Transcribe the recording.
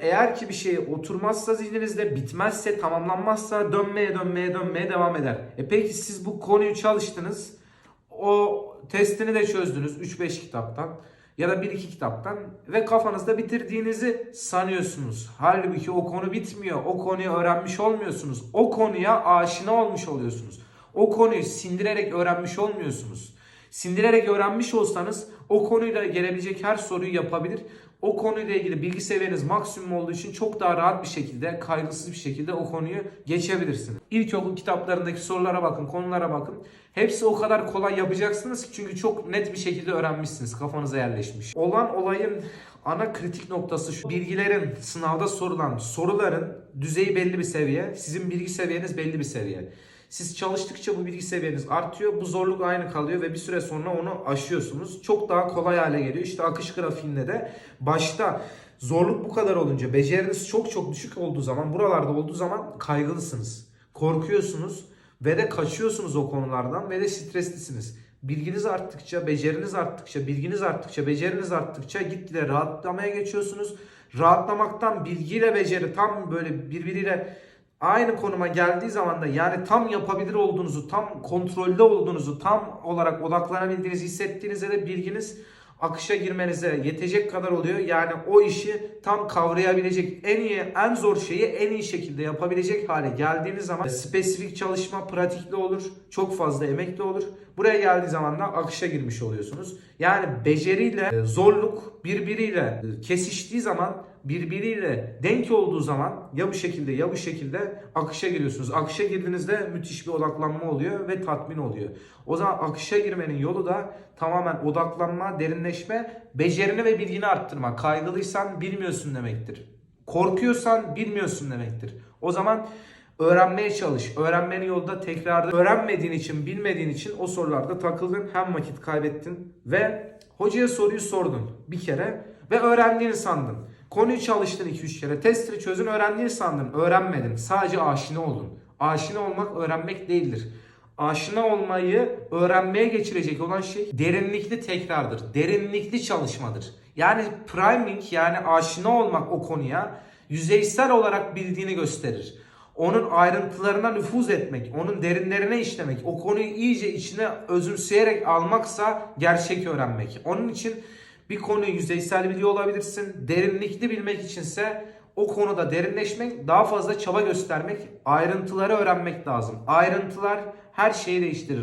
Eğer ki bir şey oturmazsa zihninizde, bitmezse, tamamlanmazsa dönmeye dönmeye dönmeye devam eder. E peki siz bu konuyu çalıştınız. O testini de çözdünüz 3-5 kitaptan ya da 1-2 kitaptan ve kafanızda bitirdiğinizi sanıyorsunuz. Halbuki o konu bitmiyor. O konuyu öğrenmiş olmuyorsunuz. O konuya aşina olmuş oluyorsunuz. O konuyu sindirerek öğrenmiş olmuyorsunuz. Sindirerek öğrenmiş olsanız o konuyla gelebilecek her soruyu yapabilir. O konuyla ilgili bilgi seviyeniz maksimum olduğu için çok daha rahat bir şekilde, kaygısız bir şekilde o konuyu geçebilirsiniz. İlkokul kitaplarındaki sorulara bakın, konulara bakın. Hepsi o kadar kolay yapacaksınız ki çünkü çok net bir şekilde öğrenmişsiniz, kafanıza yerleşmiş. Olan olayın ana kritik noktası şu. Bilgilerin, sınavda sorulan soruların düzeyi belli bir seviye, sizin bilgi seviyeniz belli bir seviye. Siz çalıştıkça bu bilgi seviyeniz artıyor. Bu zorluk aynı kalıyor ve bir süre sonra onu aşıyorsunuz. Çok daha kolay hale geliyor. İşte akış grafiğinde de başta zorluk bu kadar olunca, beceriniz çok çok düşük olduğu zaman, buralarda olduğu zaman kaygılısınız. Korkuyorsunuz ve de kaçıyorsunuz o konulardan ve de streslisiniz. Bilginiz arttıkça, beceriniz arttıkça, bilginiz arttıkça, beceriniz arttıkça gitgide rahatlamaya geçiyorsunuz. Rahatlamaktan bilgiyle beceri tam böyle birbiriyle aynı konuma geldiği zaman da yani tam yapabilir olduğunuzu, tam kontrolde olduğunuzu, tam olarak odaklanabildiğinizi hissettiğinizde de bilginiz akışa girmenize yetecek kadar oluyor. Yani o işi tam kavrayabilecek, en iyi, en zor şeyi en iyi şekilde yapabilecek hale geldiğiniz zaman spesifik çalışma pratikli olur, çok fazla emekli olur. Buraya geldiği zaman da akışa girmiş oluyorsunuz. Yani beceriyle e, zorluk birbiriyle e, kesiştiği zaman birbiriyle denk olduğu zaman ya bu şekilde ya bu şekilde akışa giriyorsunuz. Akışa girdiğinizde müthiş bir odaklanma oluyor ve tatmin oluyor. O zaman akışa girmenin yolu da tamamen odaklanma, derinleşme, becerini ve bilgini arttırma. Kaygılıysan bilmiyorsun demektir. Korkuyorsan bilmiyorsun demektir. O zaman öğrenmeye çalış. Öğrenmenin yolu da tekrarda öğrenmediğin için, bilmediğin için o sorularda takıldın, hem vakit kaybettin ve hocaya soruyu sordun bir kere ve öğrendiğini sandın. Konuyu çalıştın 2-3 kere, testini çözün, öğrendiğini sandın. Öğrenmedin. Sadece aşina oldun. Aşina olmak öğrenmek değildir. Aşina olmayı öğrenmeye geçirecek olan şey derinlikli tekrardır. Derinlikli çalışmadır. Yani priming yani aşina olmak o konuya yüzeysel olarak bildiğini gösterir. Onun ayrıntılarına nüfuz etmek, onun derinlerine işlemek, o konuyu iyice içine özümseyerek almaksa gerçek öğrenmek. Onun için bir konuyu yüzeysel biliyor olabilirsin. Derinlikli bilmek içinse o konuda derinleşmek, daha fazla çaba göstermek, ayrıntıları öğrenmek lazım. Ayrıntılar her şeyi değiştirir.